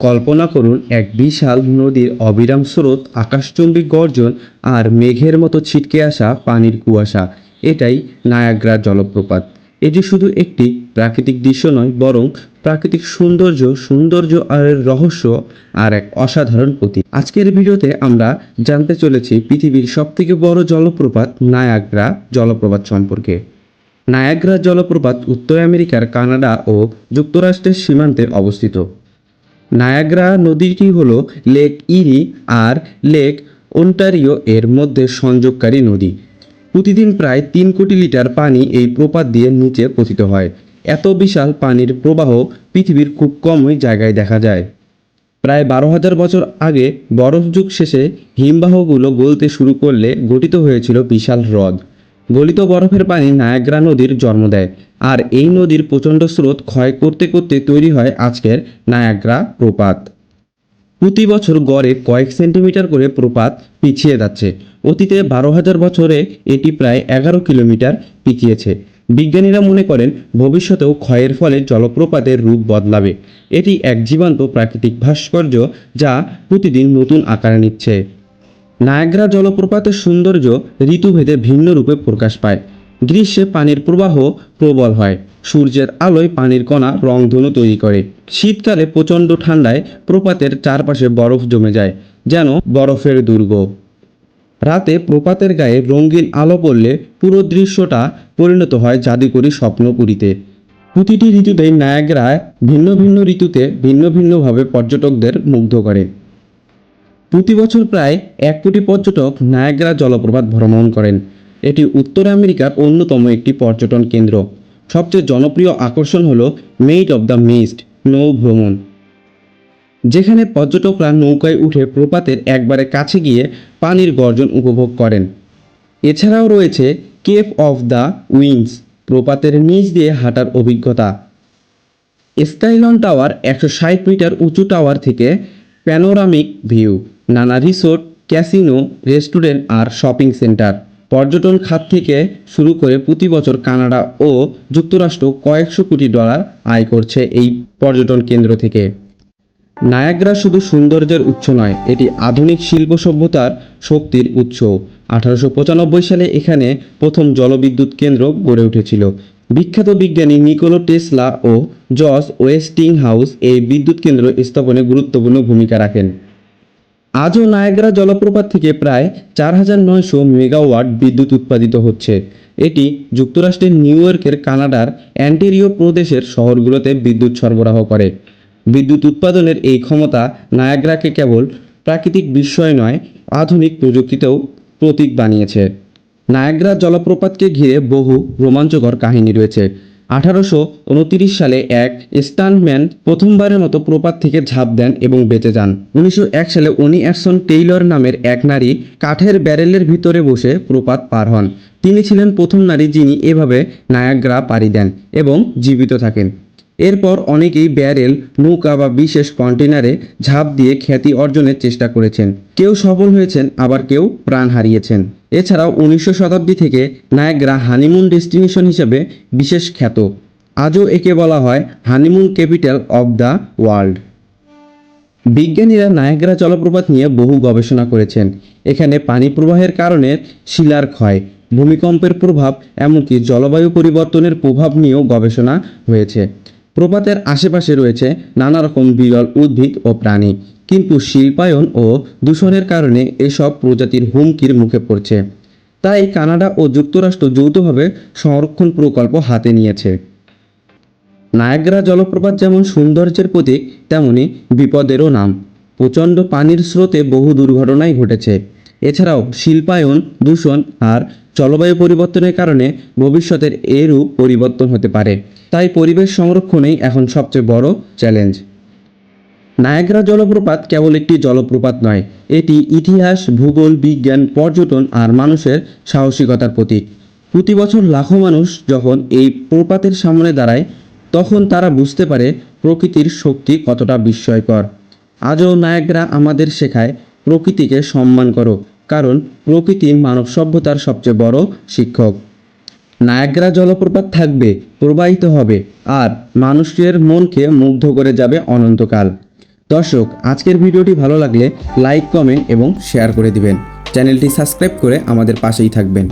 কল্পনা করুন, এক বিশাল নদীর অবিরাম স্রোত, আকাশচুম্বী গর্জন আর মেঘের মতো ছিটকে আসা পানির কুয়াশা। এটাই নায়াগ্রা জলপ্রপাত। এটি শুধু একটি প্রাকৃতিক দৃশ্য নয়, বরং প্রাকৃতিক সৌন্দর্য সৌন্দর্য আর রহস্য আর এক অসাধারণ প্রতীক। আজকের ভিডিওতে আমরা জানতে চলেছি পৃথিবীর সবথেকে বড় জলপ্রপাত নায়াগ্রা জলপ্রপাত সম্পর্কে। নায়াগ্রা জলপ্রপাত উত্তর আমেরিকার কানাডা ও যুক্তরাষ্ট্রের সীমান্তে অবস্থিত। নায়াগ্রা নদীটি হল লেক ইরি আর লেক ওন্টারিও এর মধ্যে সংযোগকারী নদী। প্রতিদিন প্রায় তিন কোটি লিটার পানি এই প্রপাত দিয়ে নিচে পতিত হয়। এত বিশাল পানির প্রবাহ পৃথিবীর খুব কমই জায়গায় দেখা যায়। প্রায় বারো হাজার বছর আগে বরফ যুগ শেষে হিমবাহগুলো গলতে শুরু করলে গঠিত হয়েছিল বিশাল হ্রদ। গলিত বরফের পানি নায়াগ্রা নদীর জন্ম দেয়। আর এই নদীর প্রচণ্ড স্রোত ক্ষয় করতে করতে তৈরি হয় আজকের নায়াগ্রা প্রপাত। প্রতি বছর গড়ে কয়েক সেন্টিমিটার করে প্রপাত পিছিয়ে যাচ্ছে। অতীতে বারো হাজার বছরে এটি প্রায় এগারো কিলোমিটার পিছিয়েছে। বিজ্ঞানীরা মনে করেন, ভবিষ্যতেও ক্ষয়ের ফলে জলপ্রপাতের রূপ বদলাবে। এটি এক জীবন্ত প্রাকৃতিক ভাস্কর্য যা প্রতিদিন নতুন আকার নিচ্ছে। নায়াগ্রা জলপ্রপাতের সৌন্দর্য ঋতুভেদে ভিন্ন রূপে প্রকাশ পায়। গ্রীষ্মে পানির প্রবাহ প্রবল হয়। সূর্যের আলোয় পানির কণা রংধনু তৈরি করে। শীতকালে প্রচণ্ড ঠান্ডায় প্রপাতের চারপাশে বরফ জমে যায়, যেন বরফের দুর্গ। রাতে প্রপাতের গায়ে রঙিন আলো পড়লে পুরো দৃশ্যটা পরিণত হয় জাদুকরী স্বপ্নপুরীতে। প্রতিটি ঋতুতেই নায়াগ্রায় ভিন্ন ভিন্ন ঋতুতে ভিন্ন ভিন্নভাবে পর্যটকদের মুগ্ধ করে। প্রতি বছর প্রায় এক কোটি পর্যটক নায়াগ্রা জলপ্রপাত ভ্রমণ করেন। এটি উত্তর আমেরিকার অন্যতম একটি পর্যটন কেন্দ্র। সবচেয়ে জনপ্রিয় আকর্ষণ হল মেইড অব দ্য মিস্ট নৌ ভ্রমণ যেখানে পর্যটকরা নৌকায় উঠে প্রপাতের একবারে কাছে গিয়ে পানির গর্জন উপভোগ করেন। এছাড়াও রয়েছে কেপ অফ দ্য উইংস প্রপাতের নিচ দিয়ে হাঁটার অভিজ্ঞতা। স্কাইলন টাওয়ার একশো ষাট মিটার উঁচু টাওয়ার থেকে প্যানোরামিক ভিউ নানা রিসোর্ট, ক্যাসিনো, রেস্টুরেন্ট আর শপিং সেন্টার। পর্যটন খাত থেকে শুরু করে প্রতি বছর কানাডা ও যুক্তরাষ্ট্র কয়েকশো কোটি ডলার আয় করছে এই পর্যটন কেন্দ্র থেকে। নায়াগ্রা শুধু সৌন্দর্যের উৎস নয়, এটি আধুনিক শিল্প সভ্যতার শক্তির উৎস। আঠারোশো পঁচানব্বই সালে এখানে প্রথম জলবিদ্যুৎ কেন্দ্র গড়ে উঠেছিল। বিখ্যাত বিজ্ঞানী নিকোলো টেসলা ও জস ওয়েস্টিং হাউস এই বিদ্যুৎ কেন্দ্র স্থাপনে গুরুত্বপূর্ণ ভূমিকা রাখেন। আজও নায়াগ্রা জলপ্রপাত থেকে প্রায় চার হাজার নয়শো মেগাওয়াট বিদ্যুৎ উৎপাদিত হচ্ছে। এটি যুক্তরাষ্ট্রের নিউ ইয়র্কের কানাডার অ্যান্টেরিও প্রদেশের শহরগুলোতে বিদ্যুৎ সরবরাহ করে। বিদ্যুৎ উৎপাদনের এই ক্ষমতা নায়াগ্রাকে কেবল প্রাকৃতিক বিস্ময় নয়, আধুনিক প্রযুক্তিতেও প্রতীক বানিয়েছে। নায়াগ্রা জলপ্রপাতকে ঘিরে বহু রোমাঞ্চকর কাহিনী রয়েছে। আঠারোশো উনতিরিশ সালে এক স্টান্টম্যান প্রথমবারের মতো প্রপাত থেকে ঝাঁপ দেন এবং বেঁচে যান। উনিশশো এক সালে উনি অ্যাকশন টেইলর নামের এক নারী কাঠের ব্যারেলের ভিতরে বসে প্রপাত পার হন। তিনি ছিলেন প্রথম নারী যিনি এভাবে নায়াগ্রা পাড়ি দেন এবং জীবিত থাকেন। এরপর অনেকেই ব্যারেল, নৌকা বা বিশেষ কন্টেনারে ঝাঁপ দিয়ে খ্যাতি অর্জনের চেষ্টা করেছেন। কেউ সফল হয়েছেন, আবার কেউ প্রাণ হারিয়েছেন। এছাড়াও উনিশশো শতাব্দী থেকে নায়াগ্রা হানিমুন ডেস্টিনেশন হিসেবে বিশেষ খ্যাত। আজও একে বলা হয় honeymoon capital of the world. বিজ্ঞানীরা নায়াগ্রা জলপ্রপাত নিয়ে বহু গবেষণা করেছেন। এখানে পানি প্রবাহের কারণে শিলার ক্ষয়, ভূমিকম্পের প্রভাব, এমনকি জলবায়ু পরিবর্তনের প্রভাব নিয়েও গবেষণা হয়েছে। প্রপাতের আশেপাশে রয়েছে নানা রকম বিরল উদ্ভিদ ও প্রাণী। কিন্তু শিল্পায়ন ও দূষণের কারণে এসব প্রজাতির হুমকির মুখে পড়ছে। তাই কানাডা ও যুক্তরাষ্ট্র যৌথভাবে সংরক্ষণ প্রকল্প হাতে নিয়েছে। নায়াগ্রা জলপ্রপাত যেমন সৌন্দর্যের প্রতীক, তেমনি বিপদেরও নাম। প্রচণ্ড পানির স্রোতে বহু দুর্ঘটনাই ঘটেছে। এছাড়াও শিল্পায়ন, দূষণ আর জলবায়ু পরিবর্তনের কারণে ভবিষ্যতের এরূপ পরিবর্তন হতে পারে। তাই পরিবেশ সংরক্ষণেই এখন সবচেয়ে বড় চ্যালেঞ্জ। নায়াগ্রা জলপ্রপাত কেবল একটি জলপ্রপাত নয়, এটি ইতিহাস, ভূগোল, বিজ্ঞান, পর্যটন আর মানুষের সাহসিকতার প্রতীক। প্রতি বছর লাখো মানুষ যখন এই প্রপাতের সামনে দাঁড়ায়, তখন তারা বুঝতে পারে প্রকৃতির শক্তি কতটা বিস্ময়কর। আজও নায়াগ্রা আমাদের শেখায় প্রকৃতিকে সম্মান করো, কারণ প্রকৃতি মানব সভ্যতার সবচেয়ে বড় শিক্ষক। নায়াগ্রা জলপ্রপাত থাকবে, প্রবাহিত হবে, আর মানুষের মনকে মুগ্ধ করে যাবে অনন্তকাল। দর্শক, আজকের ভিডিওটি ভালো লাগলে লাইক, কমেন্ট এবং শেয়ার করে দিবেন। চ্যানেলটি সাবস্ক্রাইব করে আমাদের পাশেই থাকবেন।